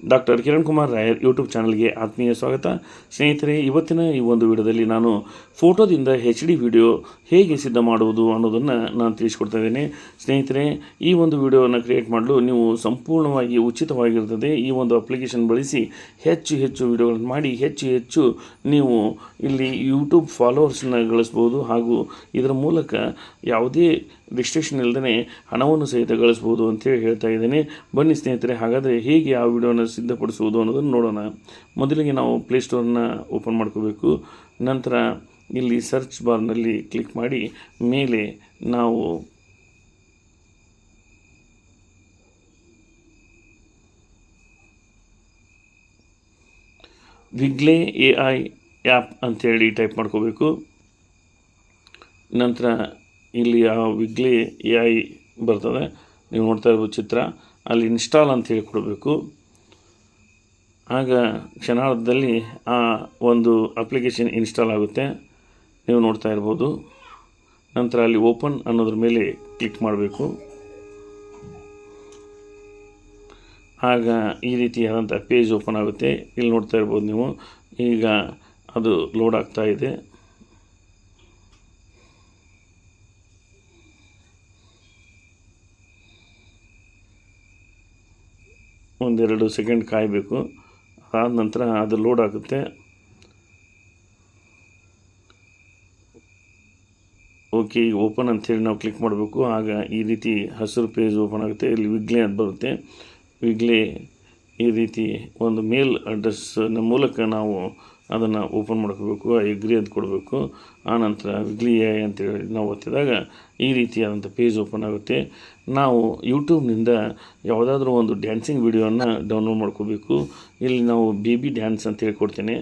Doctor Kiran Kumar Rayar YouTube ಚಾನಲ್ಗೆ ಆತ್ಮೀಯ ಸ್ವಾಗತ. ಸ್ನೇಹಿತರೆ, ಇವತ್ತಿನ ಈ ಒಂದು ವಿಡಿಯೋದಲ್ಲಿ ನಾನು ಫೋಟೋದಿಂದ ಹೆಚ್ ಡಿ ವಿಡಿಯೋ ಹೇಗೆ ಸಿದ್ಧ ಮಾಡುವುದು ಅನ್ನೋದನ್ನು ನಾನು ತಿಳಿಸ್ಕೊಡ್ತಾ ಇದ್ದೇನೆ. ಸ್ನೇಹಿತರೆ, ಈ ಒಂದು ವಿಡಿಯೋವನ್ನು ಕ್ರಿಯೇಟ್ ಮಾಡಲು ನೀವು ಸಂಪೂರ್ಣವಾಗಿ ಉಚಿತವಾಗಿರ್ತದೆ. ಈ ಒಂದು ಅಪ್ಲಿಕೇಶನ್ ಬಳಸಿ ಹೆಚ್ಚು ಹೆಚ್ಚು ವಿಡಿಯೋಗಳನ್ನು ಮಾಡಿ, ಹೆಚ್ಚು ಹೆಚ್ಚು ನೀವು ಇಲ್ಲಿ ಯೂಟ್ಯೂಬ್ ಫಾಲೋವರ್ಸನ್ನು ಗಳಿಸ್ಬೋದು. ಹಾಗೂ ಇದರ ಮೂಲಕ ಯಾವುದೇ ರಿಸ್ಟ್ರಿಕ್ಷನ್ ಇಲ್ಲದೇ ಹಣವನ್ನು ಸಹಿತ ಗಳಿಸ್ಬೋದು ಅಂತೇಳಿ ಹೇಳ್ತಾ ಇದ್ದೇನೆ. ಬನ್ನಿ ಸ್ನೇಹಿತರೆ, ಹಾಗಾದರೆ ಹೇಗೆ ಆ ವಿಡಿಯೋನ ಸಿದ್ಧಪಡಿಸುವುದು ಅನ್ನೋದನ್ನು ನೋಡೋಣ. ಮೊದಲಿಗೆ ನಾವು ಪ್ಲೇಸ್ಟೋರನ್ನ ಓಪನ್ ಮಾಡ್ಕೋಬೇಕು. ನಂತರ ಇಲ್ಲಿ ಸರ್ಚ್ ಬಾರ್ನಲ್ಲಿ ಕ್ಲಿಕ್ ಮಾಡಿ, ಮೇಲೆ ನಾವು ವಿಗ್ಲೆ ಎ ಐ ಆ್ಯಪ್ ಅಂತೇಳಿ ಟೈಪ್ ಮಾಡ್ಕೋಬೇಕು. ನಂತರ ಇಲ್ಲಿ ಆ ವಿಗ್ಲಿ ಎ ಐ ಬರ್ತದೆ. ನೀವು ನೋಡ್ತಾ ಇರ್ಬೋದು ಚಿತ್ರ. ಅಲ್ಲಿ ಇನ್ಸ್ಟಾಲ್ ಅಂತ ಹೇಳಿ ಕೊಡಬೇಕು ಆಗ ಕ್ಷಣಾರ್ಧದಲ್ಲಿ ಆ ಒಂದು ಅಪ್ಲಿಕೇಶನ್ ಇನ್ಸ್ಟಾಲ್ ಆಗುತ್ತೆ. ನೀವು ನೋಡ್ತಾ ಇರ್ಬೋದು. ನಂತರ ಅಲ್ಲಿ ಓಪನ್ ಅನ್ನೋದ್ರ ಮೇಲೆ ಕ್ಲಿಕ್ ಮಾಡಬೇಕು. ಆಗ ಈ ರೀತಿಯಾದಂಥ ಪೇಜ್ ಓಪನ್ ಆಗುತ್ತೆ. ಇಲ್ಲಿ ನೋಡ್ತಾ ಇರ್ಬೋದು ನೀವು. ಈಗ ಅದು ಲೋಡ್ ಆಗ್ತಾ ಇದೆ. ಒಂದೆರಡು ಸೆಕೆಂಡ್ ಕಾಯಬೇಕು. ಅದಾದ ನಂತರ ಅದು ಲೋಡ್ ಆಗುತ್ತೆ. ಓಕೆ ಈಗ ಓಪನ್ ಅಂಥೇಳಿ ನಾವು ಕ್ಲಿಕ್ ಮಾಡಬೇಕು. ಆಗ ಈ ರೀತಿ ಹಸಿರು ಪೇಜ್ ಓಪನ್ ಆಗುತ್ತೆ. ಇಲ್ಲಿ ವಿಗ್ಲೆ ಅಂತ ಬರುತ್ತೆ. ವಿಗ್ಲೆ ಈ ರೀತಿ ಒಂದು ಮೇಲ್ ಅಡ್ರೆಸ್ನ ಮೂಲಕ ನಾವು ಅದನ್ನು ಓಪನ್ ಮಾಡ್ಕೋಬೇಕು ಎಗ್ರಿ ಅಂತ ಕೊಡಬೇಕು. ಆನಂತರ ವಿಗ್ಲಿ ಎ ಅಂತೇಳಿ ನಾವು ಒತ್ತಿದಾಗ ಈ ರೀತಿಯಾದಂಥ ಪೇಜ್ ಓಪನ್ ಆಗುತ್ತೆ. ನಾವು ಯೂಟ್ಯೂಬ್ನಿಂದ ಯಾವುದಾದ್ರೂ ಒಂದು ಡ್ಯಾನ್ಸಿಂಗ್ ವಿಡಿಯೋನ ಡೌನ್ಲೋಡ್ ಮಾಡ್ಕೋಬೇಕು. ಇಲ್ಲಿ ನಾವು ಬೇಬಿ ಡ್ಯಾನ್ಸ್ ಅಂತ ಹೇಳ್ಕೊಡ್ತೇನೆ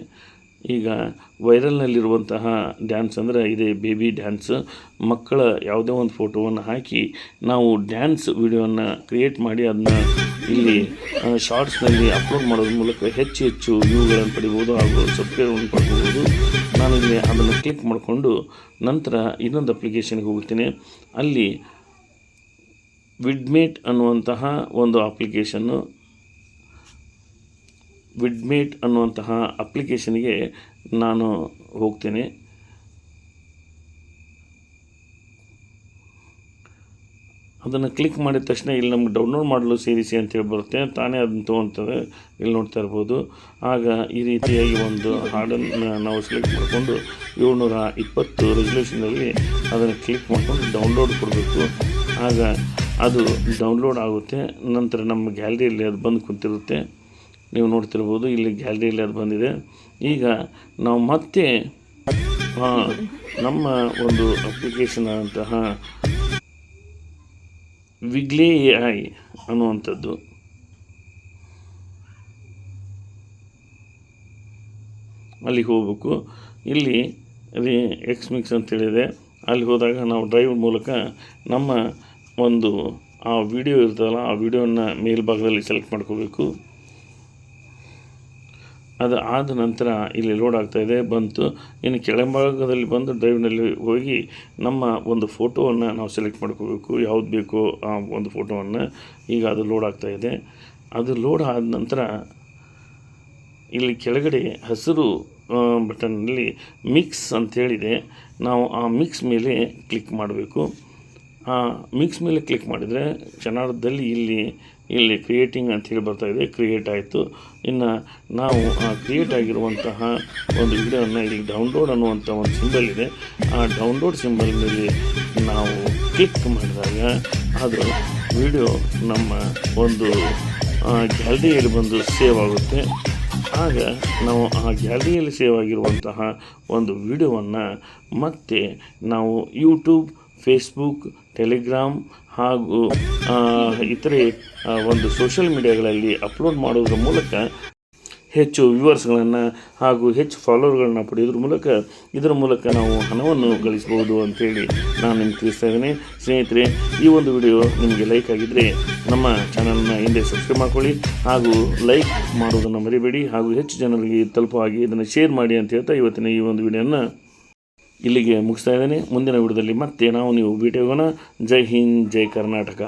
ಈಗ ವೈರಲ್ನಲ್ಲಿರುವಂತಹ ಡ್ಯಾನ್ಸ್ ಅಂದರೆ ಇದೇ ಬೇಬಿ ಡ್ಯಾನ್ಸ್ ಮಕ್ಕಳ ಯಾವುದೇ ಒಂದು ಫೋಟೋವನ್ನು ಹಾಕಿ ನಾವು ಡ್ಯಾನ್ಸ್ ವಿಡಿಯೋವನ್ನು ಕ್ರಿಯೇಟ್ ಮಾಡಿ ಅದನ್ನ ಇಲ್ಲಿ ಶಾರ್ಟ್ಸ್ನಲ್ಲಿ ಅಪ್ಲೋಡ್ ಮಾಡೋದ್ರ ಮೂಲಕ ಹೆಚ್ಚು ಹೆಚ್ಚು ವ್ಯೂಗಳನ್ನು ಪಡಿಬೋದು ಹಾಗೂ ಸಬ್ಸ್ಕ್ರೈಬ್ ಪಡ್ಬೋದು. ನಾನು ಇಲ್ಲಿ ಅದನ್ನು ಕ್ಲಿಕ್ ಮಾಡಿಕೊಂಡು ನಂತರ ಇನ್ನೊಂದು ಅಪ್ಲಿಕೇಶನ್ಗೆ ಹೋಗುತ್ತೇನೆ ಅಲ್ಲಿ ವಿಡ್ಮೇಟ್ ಅನ್ನುವಂತಹ ಒಂದು ಅಪ್ಲಿಕೇಶನ್ನು ವಿಡ್ಮೇಟ್ ಅನ್ನುವಂತಹ ಅಪ್ಲಿಕೇಶನ್ಗೆ ನಾನು ಹೋಗ್ತೇನೆ. ಅದನ್ನು ಕ್ಲಿಕ್ ಮಾಡಿದ ತಕ್ಷಣ ಇಲ್ಲಿ ನಮ್ಗೆ ಡೌನ್ಲೋಡ್ ಮಾಡಲು ಸೇರಿಸಿ ಅಂತೇಳಿ ಬರುತ್ತೆ. ತಾನೇ ಅದನ್ನು ತೊಗೊತದೆ ಇಲ್ಲಿ ನೋಡ್ತಾ ಇರ್ಬೋದು. ಆಗ ಈ ರೀತಿಯಾಗಿ ಒಂದು ಹಾಡನ್ನು ನಾವು ಸೆಲೆಕ್ಟ್ ಮಾಡಿಕೊಂಡು ಏಳ್ನೂರ ಇಪ್ಪತ್ತು ರೆಸಲ್ಯೂಷನಲ್ಲಿ ಅದನ್ನು ಕ್ಲಿಕ್ ಮಾಡಿಕೊಂಡು ಡೌನ್ಲೋಡ್ ಕೊಡಬೇಕು. ಆಗ ಅದು ಡೌನ್ಲೋಡ್ ಆಗುತ್ತೆ. ನಂತರ ನಮ್ಮ ಗ್ಯಾಲರಿಯಲ್ಲಿ ಅದು ಬಂದು ಕುಂತಿರುತ್ತೆ. ನೀವು ನೋಡ್ತಿರ್ಬೋದು ಇಲ್ಲಿ ಗ್ಯಾಲರಿಯಲ್ಲಿ ಅದು ಬಂದಿದೆ. ಈಗ ನಾವು ಮತ್ತೆ ನಮ್ಮ ಒಂದು ಅಪ್ಲಿಕೇಶನ್ ಆದಂತಹ ವಿಗ್ಲೇ ಎ ಐ ಅನ್ನುವಂಥದ್ದು. ಅಲ್ಲಿಗೆ ಹೋಗಬೇಕು. ಇಲ್ಲಿ ರೀ ಎಕ್ಸ್ ಮಿಕ್ಸ್ ಅಂತೇಳಿದೆ ಅಲ್ಲಿ ಹೋದಾಗ ನಾವು ಡ್ರೈವ್ ಮೂಲಕ ನಮ್ಮ ಒಂದು ಆ ವಿಡಿಯೋ ಇರ್ತದಲ್ಲ, ಆ ವಿಡಿಯೋನ ಮೇಲ್ಭಾಗದಲ್ಲಿ ಸೆಲೆಕ್ಟ್ ಮಾಡ್ಕೋಬೇಕು. ಅದು ಆದ ನಂತರ ಇಲ್ಲಿ ಲೋಡ್ ಆಗ್ತಾಯಿದೆ ಬಂತು. ಇನ್ನು ಕೆಳಭಾಗದಲ್ಲಿ ಬಂದು ಡ್ರೈವ್ನಲ್ಲಿ ಹೋಗಿ ನಮ್ಮ ಒಂದು ಫೋಟೋವನ್ನು ನಾವು ಸೆಲೆಕ್ಟ್ ಮಾಡ್ಕೋಬೇಕು. ಯಾವ್ದು ಬೇಕೋ ಆ ಒಂದು ಫೋಟೋವನ್ನು ಈಗ ಅದು ಲೋಡ್ ಆಗ್ತಾಯಿದೆ ಅದು ಲೋಡ್ ಆದ ನಂತರ ಇಲ್ಲಿ ಕೆಳಗಡೆ ಹಸಿರು ಬಟನ್ನಲ್ಲಿ ಮಿಕ್ಸ್ ಅಂತೇಳಿದೆ ನಾವು ಆ ಮಿಕ್ಸ್ ಮೇಲೆ ಕ್ಲಿಕ್ ಮಾಡಬೇಕು. ಆ ಮಿಕ್ಸ್ ಮೇಲೆ ಕ್ಲಿಕ್ ಮಾಡಿದರೆ ಕ್ಷಣಾರ್ಧದಲ್ಲಿ ಇಲ್ಲಿ ಇಲ್ಲಿ ಕ್ರಿಯೇಟಿಂಗ್ ಅಂತೇಳಿ ಬರ್ತಾ ಇದೆ ಕ್ರಿಯೇಟ್ ಆಯಿತು. ಇನ್ನು ನಾವು ಆ ಕ್ರಿಯೇಟ್ ಆಗಿರುವಂತಹ ಒಂದು ವಿಡಿಯೋವನ್ನು ಇಲ್ಲಿ ಡೌನ್ಲೋಡ್ ಅನ್ನುವಂಥ ಒಂದು ಸಿಂಬಲ್ ಇದೆ. ಆ ಡೌನ್ಲೋಡ್ ಸಿಂಬಲ್ ಮೇಲೆ ನಾವು ಕ್ಲಿಕ್ ಮಾಡಿದಾಗ ಅದು ವಿಡಿಯೋ ನಮ್ಮ ಒಂದು ಗ್ಯಾಲರಿಯಲ್ಲಿ ಬಂದು ಸೇವ್ ಆಗುತ್ತೆ. ಆಗ ನಾವು ಆ ಗ್ಯಾಲರಿಯಲ್ಲಿ ಸೇವ್ ಆಗಿರುವಂತಹ ಒಂದು ವಿಡಿಯೋವನ್ನು ಮತ್ತೆ ನಾವು ಯೂಟ್ಯೂಬ್ ಫೇಸ್ಬುಕ್ ಟೆಲಿಗ್ರಾಮ್ ಹಾಗೂ ಇತರೆ ಒಂದು ಸೋಷಿಯಲ್ ಮೀಡಿಯಾಗಳಲ್ಲಿ ಅಪ್ಲೋಡ್ ಮಾಡೋದ್ರ ಮೂಲಕ ಹೆಚ್ಚು ವ್ಯೂವರ್ಸ್ಗಳನ್ನು ಹಾಗೂ ಹೆಚ್ಚು ಫಾಲೋವರ್ಗಳನ್ನು ಪಡೆಯೋದ್ರ ಮೂಲಕ ಇದರ ಮೂಲಕ ನಾವು ಹಣವನ್ನು ಗಳಿಸಬಹುದು ಅಂತೇಳಿ ನಾನು ನಿಮ್ಗೆ ತಿಳಿಸ್ತಾ ಇದ್ದೀನಿ. ಸ್ನೇಹಿತರೆ, ಈ ಒಂದು ವಿಡಿಯೋ ನಿಮಗೆ ಲೈಕ್ ಆಗಿದ್ದರೆ ನಮ್ಮ ಚಾನಲ್ನ ಹಿಂದೆ ಸಬ್ಸ್ಕ್ರೈಬ್ ಮಾಡ್ಕೊಳ್ಳಿ ಹಾಗೂ ಲೈಕ್ ಮಾಡೋದನ್ನು ಮರಿಬೇಡಿ ಹಾಗೂ ಹೆಚ್ಚು ಜನರಿಗೆ ತಲುಪುವ ಹಾಗೆ ಇದನ್ನು ಶೇರ್ ಮಾಡಿ ಅಂತ ಹೇಳ್ತಾ ಇವತ್ತಿನ ಈ ಒಂದು ವಿಡಿಯೋನ ಇಲ್ಲಿಗೆ ಮುಗಿಸ್ತಾ ಇದ್ದೀನಿ. ಮುಂದಿನ ವಿಡಿಯೋದಲ್ಲಿ ಮತ್ತೆ ನಾವು ನೀವು ಭೇಟಿ ಹೋಗೋಣ ಜೈ ಹಿಂದ್ ಜೈ ಕರ್ನಾಟಕ.